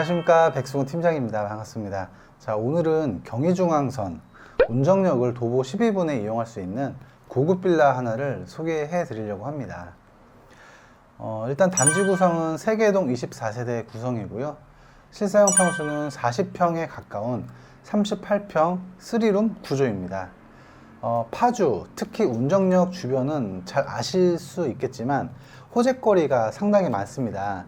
안녕하십니까 백승호 팀장입니다. 반갑습니다. 자 오늘은 경의중앙선 운정역을 도보 12분에 이용할 수 있는 고급 빌라 하나를 소개해 드리려고 합니다. 어, 일단 단지 구성은 세계동 24세대 구성이고요. 실사용 평수는 40평에 가까운 38평 3룸 구조입니다. 어, 파주, 특히 운정역 주변은 잘 아실 수 있겠지만 호재거리가 상당히 많습니다.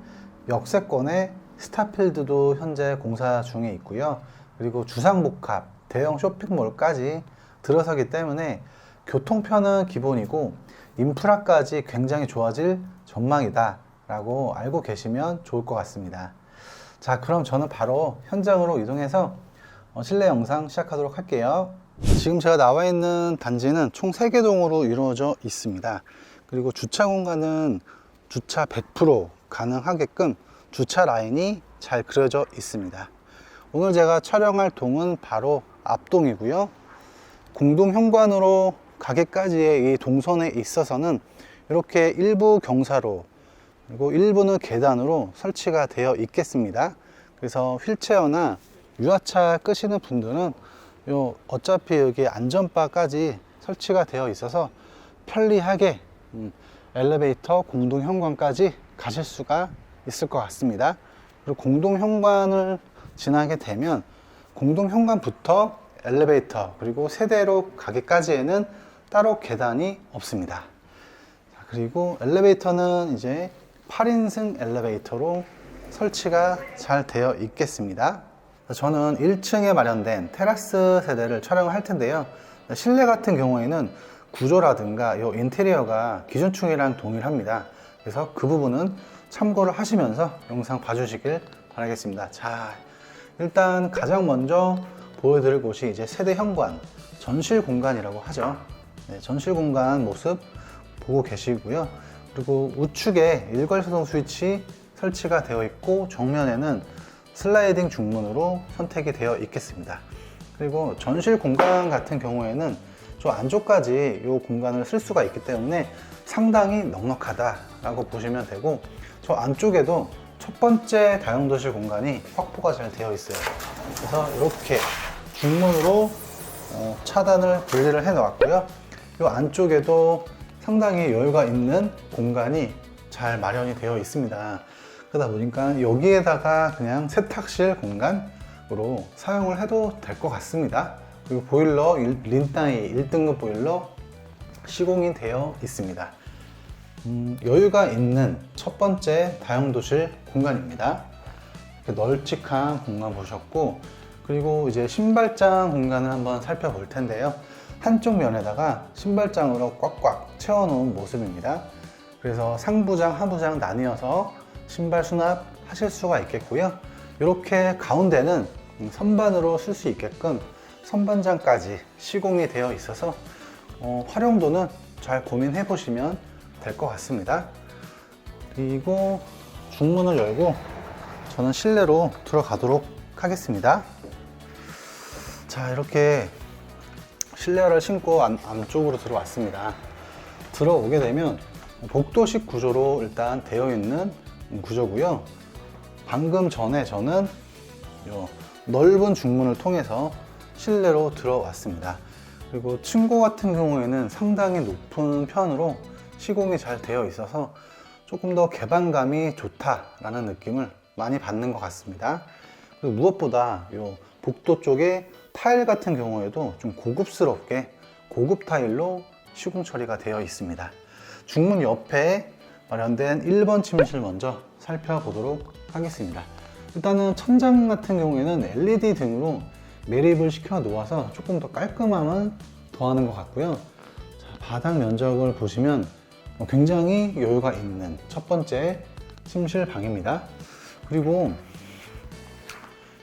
역세권에 스타필드도 현재 공사 중에 있고요. 그리고 주상복합, 대형 쇼핑몰까지 들어서기 때문에 교통편은 기본이고 인프라까지 굉장히 좋아질 전망이다 라고 알고 계시면 좋을 것 같습니다. 자, 그럼 저는 바로 현장으로 이동해서 어, 실내 영상 시작하도록 할게요. 지금 제가 나와 있는 단지는 총 3개 동으로 이루어져 있습니다. 그리고 주차 공간은 주차 100% 가능하게끔 주차 라인이 잘 그려져 있습니다. 오늘 제가 촬영할 동은 바로 앞동이고요. 공동 현관으로 가게까지의 이 동선에 있어서는 이렇게 일부 경사로 그리고 일부는 계단으로 설치가 되어 있겠습니다. 그래서 휠체어나 유아차 끄시는 분들은 요 어차피 여기 안전바까지 설치가 되어 있어서 편리하게 음, 엘리베이터 공동 현관까지 가실 수가 있을 것 같습니다. 그리고 공동 현관을 지나게 되면 공동 현관부터 엘리베이터 그리고 세대로 가기까지에는 따로 계단이 없습니다. 자, 그리고 엘리베이터는 이제 8인승 엘리베이터로 설치가 잘 되어 있겠습니다. 저는 1층에 마련된 테라스 세대를 촬영을 할 텐데요. 실내 같은 경우에는 구조라든가 이 인테리어가 기존층이랑 동일합니다. 그래서 그 부분은 참고를 하시면서 영상 봐주시길 바라겠습니다. 자, 일단 가장 먼저 보여드릴 곳이 이제 세대 현관, 전실 공간이라고 하죠. 네, 전실 공간 모습 보고 계시고요. 그리고 우측에 일괄소동 스위치 설치가 되어 있고 정면에는 슬라이딩 중문으로 선택이 되어 있겠습니다. 그리고 전실 공간 같은 경우에는 저 안쪽까지 이 공간을 쓸 수가 있기 때문에 상당히 넉넉하다라고 보시면 되고 저 안쪽에도 첫 번째 다용도실 공간이 확보가 잘 되어 있어요. 그래서 이렇게 중문으로 어, 차단을 분리를 해 놓았고요. 이 안쪽에도 상당히 여유가 있는 공간이 잘 마련이 되어 있습니다. 그러다 보니까 여기에다가 그냥 세탁실 공간으로 사용을 해도 될 것 같습니다. 그리고 보일러 린따이 1등급 보일러 시공이 되어 있습니다. 음, 여유가 있는 첫 번째 다용도실 공간입니다. 널찍한 공간 보셨고 그리고 이제 신발장 공간을 한번 살펴볼 텐데요. 한쪽 면에다가 신발장으로 꽉꽉 채워놓은 모습입니다. 그래서 상부장, 하부장 나뉘어서 신발 수납 하실 수가 있겠고요. 이렇게 가운데는 선반으로 쓸 수 있게끔 선반장까지 시공이 되어 있어서 어, 활용도는 잘 고민해 보시면 될 것 같습니다. 그리고 중문을 열고 저는 실내로 들어가도록 하겠습니다. 자, 이렇게 실내화를 신고 안, 안쪽으로 들어왔습니다. 들어오게 되면 복도식 구조로 일단 되어 있는 구조고요. 방금 전에 저는 요 넓은 중문을 통해서 실내로 들어왔습니다. 그리고 층고 같은 경우에는 상당히 높은 편으로 시공이 잘 되어 있어서 조금 더 개방감이 좋다라는 느낌을 많이 받는 것 같습니다. 그리고 무엇보다 요 복도 쪽에 타일 같은 경우에도 좀 고급스럽게 고급 타일로 시공 처리가 되어 있습니다. 중문 옆에 마련된 1번 침실 먼저 살펴보도록 하겠습니다. 일단은 천장 같은 경우에는 LED 등으로 매립을 시켜 놓아서 조금 더 깔끔함은 더하는 것 같고요. 자, 바닥 면적을 보시면 굉장히 여유가 있는 첫 번째 침실 방입니다. 그리고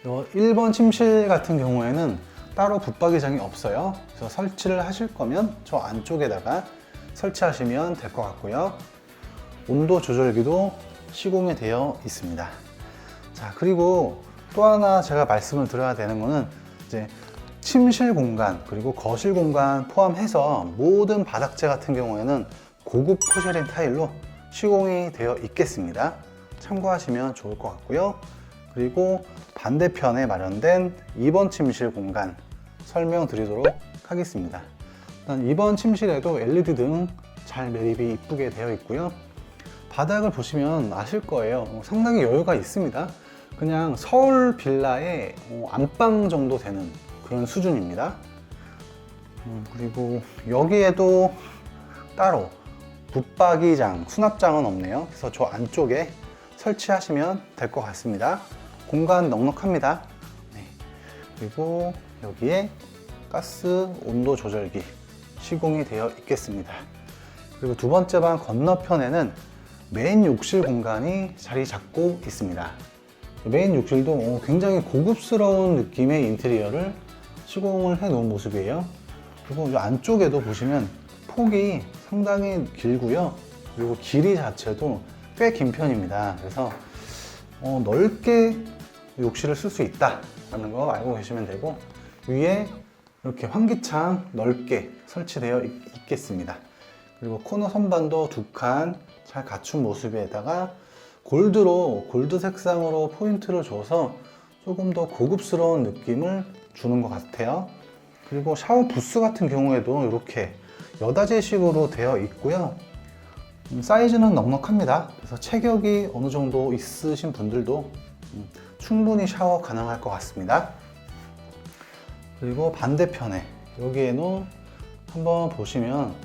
1번 침실 같은 경우에는 따로 붙박이장이 없어요. 그래서 설치를 하실 거면 저 안쪽에다가 설치하시면 될 것 같고요. 온도 조절기도 시공이 되어 있습니다. 자, 그리고 또 하나 제가 말씀을 드려야 되는 거는 이제 침실 공간 그리고 거실 공간 포함해서 모든 바닥재 같은 경우에는 고급 포셔린 타일로 시공이 되어 있겠습니다. 참고하시면 좋을 것 같고요. 그리고 반대편에 마련된 2번 침실 공간 설명드리도록 하겠습니다. 일단 2번 침실에도 LED 등 잘 매립이 이쁘게 되어 있고요. 바닥을 보시면 아실 거예요. 어, 상당히 여유가 있습니다. 그냥 서울 빌라의 어, 안방 정도 되는 그런 수준입니다. 음, 그리고 여기에도 따로 붙박이장, 수납장은 없네요. 그래서 저 안쪽에 설치하시면 될 것 같습니다. 공간 넉넉합니다. 네. 그리고 여기에 가스 온도 조절기 시공이 되어 있겠습니다. 그리고 두 번째 방 건너편에는 메인 욕실 공간이 자리 잡고 있습니다. 메인 욕실도 어, 굉장히 고급스러운 느낌의 인테리어를 시공을 해 놓은 모습이에요. 그리고 이 안쪽에도 보시면 폭이 상당히 길고요. 그리고 길이 자체도 꽤 긴 편입니다. 그래서 어, 넓게 욕실을 쓸 수 있다라는 거 알고 계시면 되고 위에 이렇게 환기창 넓게 설치되어 있, 있겠습니다. 그리고 코너 선반도 두 칸 잘 갖춘 모습에다가 골드로 골드 색상으로 포인트를 줘서 조금 더 고급스러운 느낌을 주는 것 같아요. 그리고 샤워 부스 같은 경우에도 이렇게 여다제식으로 되어 있고요. 음, 사이즈는 넉넉합니다. 그래서 체격이 어느 정도 있으신 분들도 음, 충분히 샤워 가능할 것 같습니다. 그리고 반대편에 여기에는 한번 보시면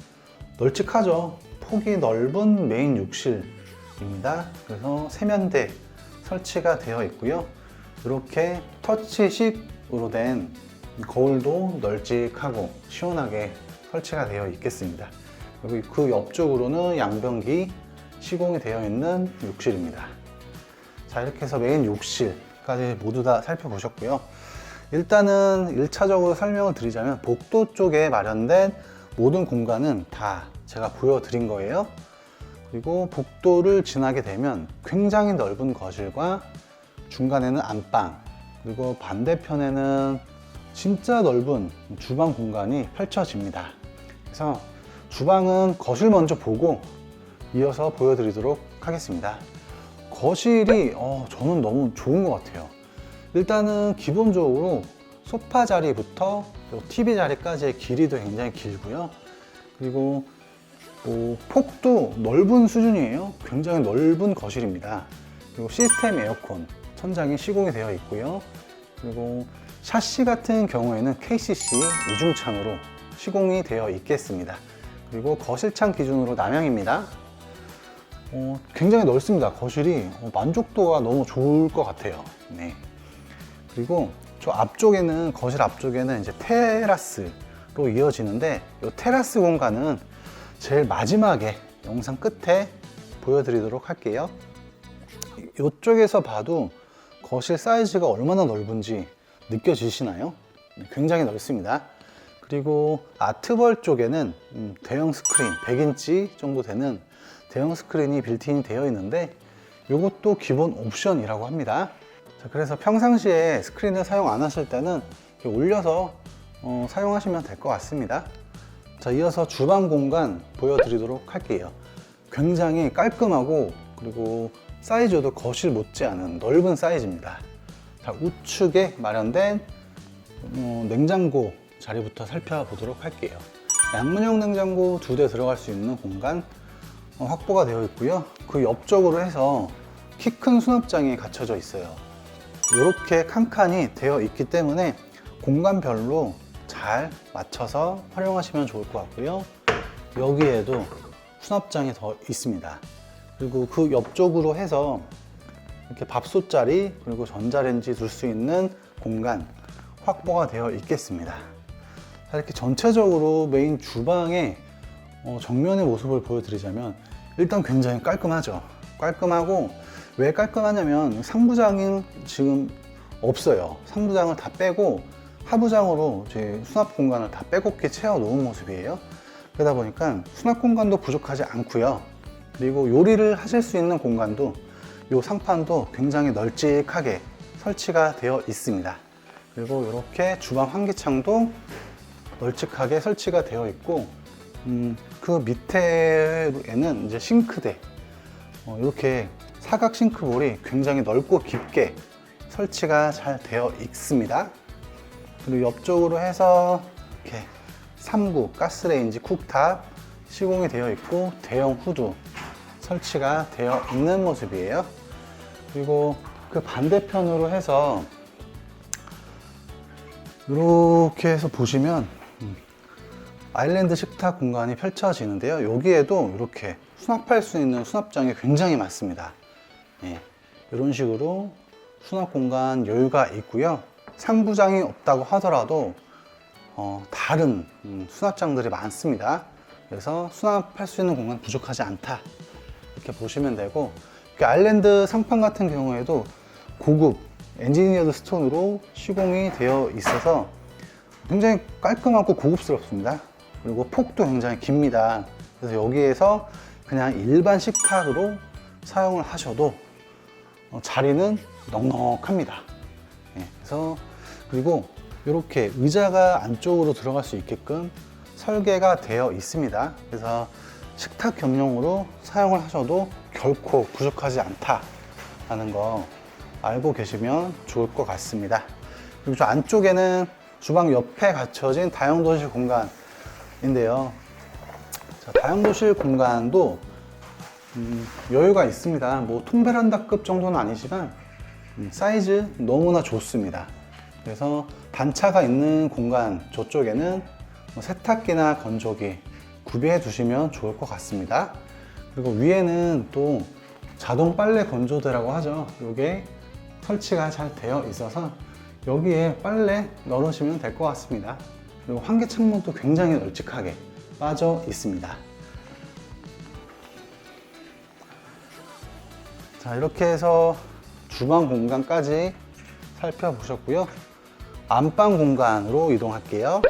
널찍하죠. 폭이 넓은 메인 욕실입니다. 그래서 세면대 설치가 되어 있고요. 이렇게 터치식으로 된 거울도 널찍하고 시원하게 설치가 되어 있겠습니다. 그리고 그 옆쪽으로는 양변기 시공이 되어 있는 욕실입니다. 자, 이렇게 해서 메인 욕실까지 모두 다 살펴보셨고요. 일단은 1차적으로 설명을 드리자면 복도 쪽에 마련된 모든 공간은 다 제가 보여드린 거예요. 그리고 복도를 지나게 되면 굉장히 넓은 거실과 중간에는 안방, 그리고 반대편에는 진짜 넓은 주방 공간이 펼쳐집니다. 그래서 주방은 거실 먼저 보고 이어서 보여드리도록 하겠습니다. 거실이 어, 저는 너무 좋은 것 같아요. 일단은 기본적으로 소파 자리부터 TV 자리까지의 길이도 굉장히 길고요. 그리고 뭐 폭도 넓은 수준이에요. 굉장히 넓은 거실입니다. 그리고 시스템 에어컨 천장이 시공이 되어 있고요. 그리고 샤시 같은 경우에는 KCC 이중창으로 시공이 되어 있겠습니다. 그리고 거실창 기준으로 남향입니다. 어, 굉장히 넓습니다. 거실이 어, 만족도가 너무 좋을 것 같아요. 네. 그리고 저 앞쪽에는 거실 앞쪽에는 이제 테라스로 이어지는데 이 테라스 공간은 제일 마지막에 영상 끝에 보여드리도록 할게요. 이쪽에서 봐도 거실 사이즈가 얼마나 넓은지 느껴지시나요? 네, 굉장히 넓습니다. 그리고 아트벌 쪽에는 음, 대형 스크린 100인치 정도 되는 대형 스크린이 빌트인이 되어 있는데 이것도 기본 옵션이라고 합니다. 자, 그래서 평상시에 스크린을 사용 안 하실 때는 올려서 어, 사용하시면 될 것 같습니다. 자, 이어서 주방 공간 보여드리도록 할게요. 굉장히 깔끔하고 그리고 사이즈도 거실 못지않은 넓은 사이즈입니다. 자, 우측에 마련된 어, 냉장고 자리부터 살펴보도록 할게요. 양문형 냉장고 두 대 들어갈 수 있는 공간 어, 확보가 되어 있고요. 그 옆쪽으로 해서 키 큰 수납장이 갖춰져 있어요. 이렇게 칸칸이 되어 있기 때문에 공간별로 잘 맞춰서 활용하시면 좋을 것 같고요. 여기에도 수납장이 더 있습니다. 그리고 그 옆쪽으로 해서 이렇게 밥솥 자리 그리고 전자레인지 둘 수 있는 공간 확보가 되어 있겠습니다. 자, 이렇게 전체적으로 메인 주방의 어, 정면의 모습을 보여드리자면 일단 굉장히 깔끔하죠. 깔끔하고 왜 깔끔하냐면 상부장은 지금 없어요. 상부장을 다 빼고 하부장으로 제 수납 공간을 다 빼곡히 채워 놓은 모습이에요. 그러다 보니까 수납 공간도 부족하지 않고요. 그리고 요리를 하실 수 있는 공간도 이 상판도 굉장히 널찍하게 설치가 되어 있습니다. 그리고 이렇게 주방 환기창도 널찍하게 설치가 되어 있고 음, 그 밑에는 이제 싱크대 어, 이렇게 사각 싱크볼이 굉장히 넓고 깊게 설치가 잘 되어 있습니다. 그리고 옆쪽으로 해서 이렇게 3구 가스레인지 쿡탑 시공이 되어 있고 대형 후드 설치가 되어 있는 모습이에요. 그리고 그 반대편으로 해서 이렇게 해서 보시면 음, 아일랜드 식탁 공간이 펼쳐지는데요. 여기에도 이렇게 수납할 수 있는 수납장이 굉장히 많습니다. 예, 이런 식으로 수납 공간 여유가 있고요. 상부장이 없다고 하더라도 어, 다른 음, 수납장들이 많습니다. 그래서 수납할 수 있는 공간 부족하지 않다. 이렇게 보시면 되고 그 아일랜드 상판 같은 경우에도 고급 엔지니어드 스톤으로 시공이 되어 있어서 굉장히 깔끔하고 고급스럽습니다. 그리고 폭도 굉장히 깁니다. 그래서 여기에서 그냥 일반 식탁으로 사용을 하셔도 어, 자리는 넉넉합니다. 예, 그래서 그리고 이렇게 의자가 안쪽으로 들어갈 수 있게끔 설계가 되어 있습니다. 그래서 식탁 겸용으로 사용을 하셔도 결코 부족하지 않다라는 거 알고 계시면 좋을 것 같습니다. 그리고 저 안쪽에는 주방 옆에 갖춰진 다용도실 공간 인데요. 자, 다용도실 공간도 음, 여유가 있습니다. 뭐 통베란다급 정도는 아니지만 음, 사이즈 너무나 좋습니다. 그래서 단차가 있는 공간 저쪽에는 뭐 세탁기나 건조기 구비해 두시면 좋을 것 같습니다. 그리고 위에는 또 자동 빨래 건조대라고 하죠. 이게 설치가 잘 되어 있어서 여기에 빨래 넣으시면 될 것 같습니다. 그리고 환기 창문도 굉장히 널찍하게 빠져 있습니다. 자, 이렇게 해서 주방 공간까지 살펴보셨고요. 안방 공간으로 이동할게요.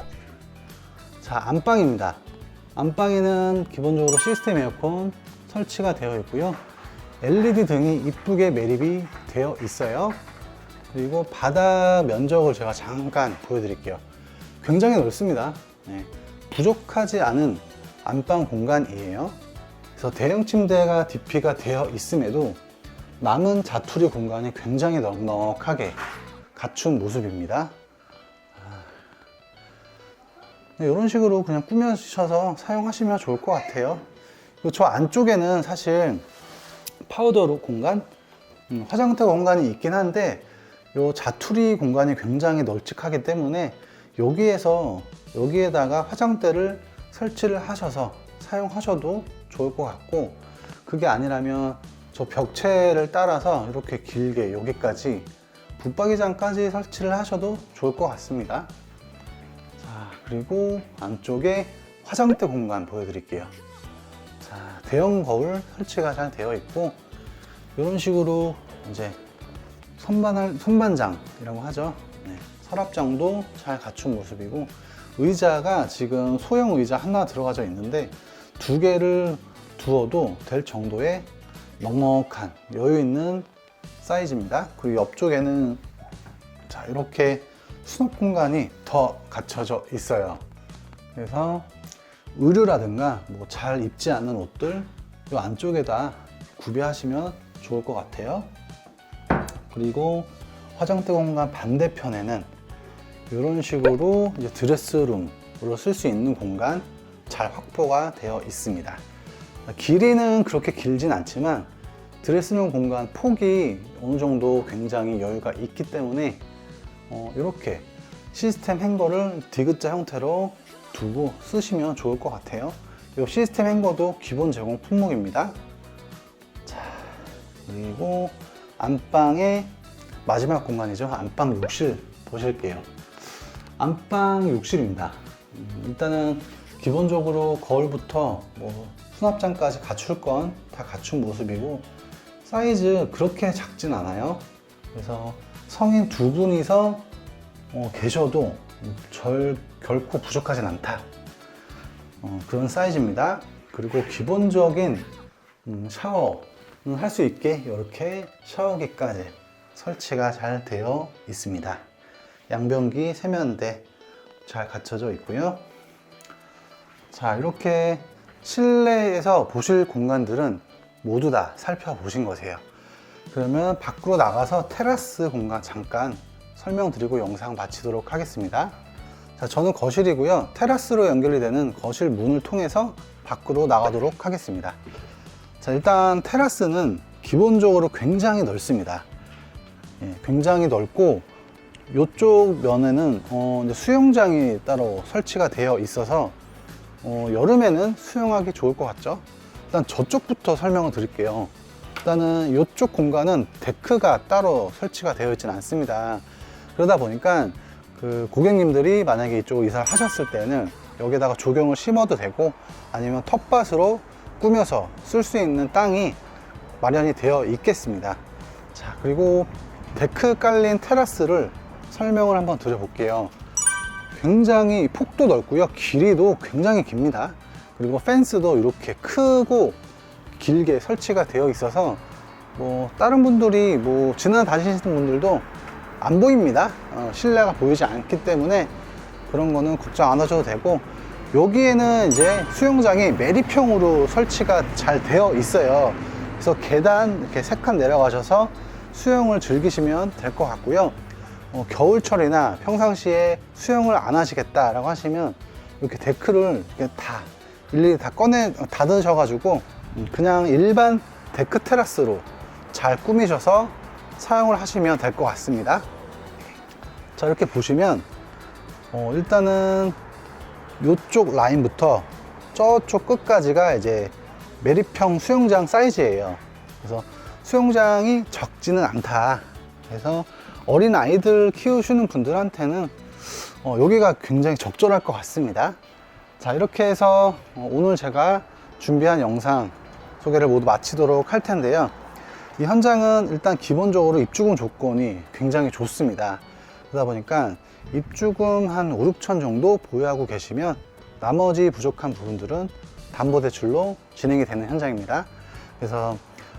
자, 안방입니다. 안방에는 기본적으로 시스템 에어컨 설치가 되어 있고요. LED 등이 이쁘게 매립이 되어 있어요. 그리고 바닥 면적을 제가 잠깐 보여드릴게요. 굉장히 넓습니다. 네, 부족하지 않은 안방 공간이에요. 그래서 대형 침대가 DP가 되어 있음에도 남은 자투리 공간이 굉장히 넉넉하게 갖춘 모습입니다. 네, 이런 식으로 그냥 꾸며주셔서 사용하시면 좋을 것 같아요. 저 안쪽에는 사실 파우더 공간, 음, 화장대 공간이 있긴 한데 이 자투리 공간이 굉장히 널찍하기 때문에 여기에서 여기에다가 화장대를 설치를 하셔서 사용하셔도 좋을 것 같고 그게 아니라면 저 벽체를 따라서 이렇게 길게 여기까지 붙박이장까지 설치를 하셔도 좋을 것 같습니다. 자, 그리고 안쪽에 화장대 공간 보여드릴게요. 자, 대형 거울 설치가 잘 되어 있고 이런 식으로 이제 선반 선반장 이라고 하죠. 네, 서랍장도 잘 갖춘 모습이고 의자가 지금 소형 의자 하나 들어가져 있는데 두 개를 두어도 될 정도의 넉넉한 여유 있는 사이즈입니다. 그리고 옆쪽에는 자 이렇게 수납 공간이 더 갖춰져 있어요. 그래서 의류라든가 뭐 잘 입지 않는 옷들 이 안쪽에다 구비하시면 좋을 것 같아요. 그리고 화장대 공간 반대편에는 이런 식으로 이제 드레스룸으로 쓸 수 있는 공간 잘 확보가 되어 있습니다. 길이는 그렇게 길진 않지만 드레스룸 공간 폭이 어느 정도 굉장히 여유가 있기 때문에 어, 이렇게 시스템 행거를 디귿자 형태로 두고 쓰시면 좋을 것 같아요. 이 시스템 행거도 기본 제공 품목입니다. 자, 그리고 안방의 마지막 공간이죠. 안방 욕실 보실게요. 안방 욕실입니다. 음, 일단은 기본적으로 거울부터 뭐 수납장까지 갖출 건 다 갖춘 모습이고 사이즈 그렇게 작진 않아요. 그래서 성인 두 분이서 어, 계셔도 절 결코 부족하진 않다. 어, 그런 사이즈입니다. 그리고 기본적인 음, 샤워는 할 수 있게 이렇게 샤워기까지 설치가 잘 되어 있습니다. 양변기 세면대 잘 갖춰져 있고요. 자, 이렇게 실내에서 보실 공간들은 모두 다 살펴보신 거세요. 그러면 밖으로 나가서 테라스 공간 잠깐 설명드리고 영상 마치도록 하겠습니다. 자, 저는 거실이고요. 테라스로 연결이 되는 거실 문을 통해서 밖으로 나가도록 하겠습니다. 자, 일단 테라스는 기본적으로 굉장히 넓습니다. 예, 굉장히 넓고 이쪽 면에는 어, 수영장이 따로 설치가 되어 있어서 어, 여름에는 수영하기 좋을 것 같죠? 일단 저쪽부터 설명을 드릴게요. 일단은 이쪽 공간은 데크가 따로 설치가 되어 있지는 않습니다. 그러다 보니까 그 고객님들이 만약에 이쪽 이사를 하셨을 때는 여기다가 조경을 심어도 되고 아니면 텃밭으로 꾸며서 쓸 수 있는 땅이 마련이 되어 있겠습니다. 자, 그리고 데크 깔린 테라스를 설명을 한번 드려볼게요. 굉장히 폭도 넓고요. 길이도 굉장히 깁니다. 그리고 펜스도 이렇게 크고 길게 설치가 되어 있어서 뭐 다른 분들이 뭐 지나 다니시는 분들도 안 보입니다. 어, 실내가 보이지 않기 때문에 그런 거는 걱정 안 하셔도 되고 여기에는 이제 수영장이 매립형으로 설치가 잘 되어 있어요. 그래서 계단 이렇게 세 칸 내려가셔서 수영을 즐기시면 될 것 같고요. 어, 겨울철이나 평상시에 수영을 안 하시겠다라고 하시면 이렇게 데크를 다 일일이 다 꺼내 닫으셔가지고 음, 그냥 일반 데크 테라스로 잘 꾸미셔서 사용을 하시면 될 것 같습니다. 자 이렇게 보시면 어, 일단은 이쪽 라인부터 저쪽 끝까지가 이제 매립형 수영장 사이즈예요. 그래서 수영장이 적지는 않다. 그래서 어린 아이들 키우시는 분들한테는 어, 여기가 굉장히 적절할 것 같습니다. 자 이렇게 해서 어, 오늘 제가 준비한 영상 소개를 모두 마치도록 할 텐데요. 이 현장은 일단 기본적으로 입주금 조건이 굉장히 좋습니다. 그러다 보니까 입주금 한 5, 6천 정도 보유하고 계시면 나머지 부족한 부분들은 담보대출로 진행이 되는 현장입니다. 그래서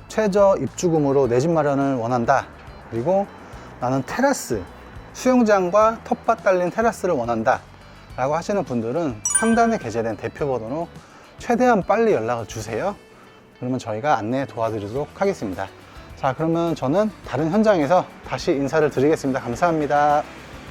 최저 입주금으로 내 집 마련을 원한다. 그리고 나는 테라스, 수영장과 텃밭 달린 테라스를 원한다. 라고 하시는 분들은 상단에 게재된 대표 번호로 최대한 빨리 연락을 주세요. 그러면 저희가 안내 도와드리도록 하겠습니다. 자, 그러면 저는 다른 현장에서 다시 인사를 드리겠습니다. 감사합니다.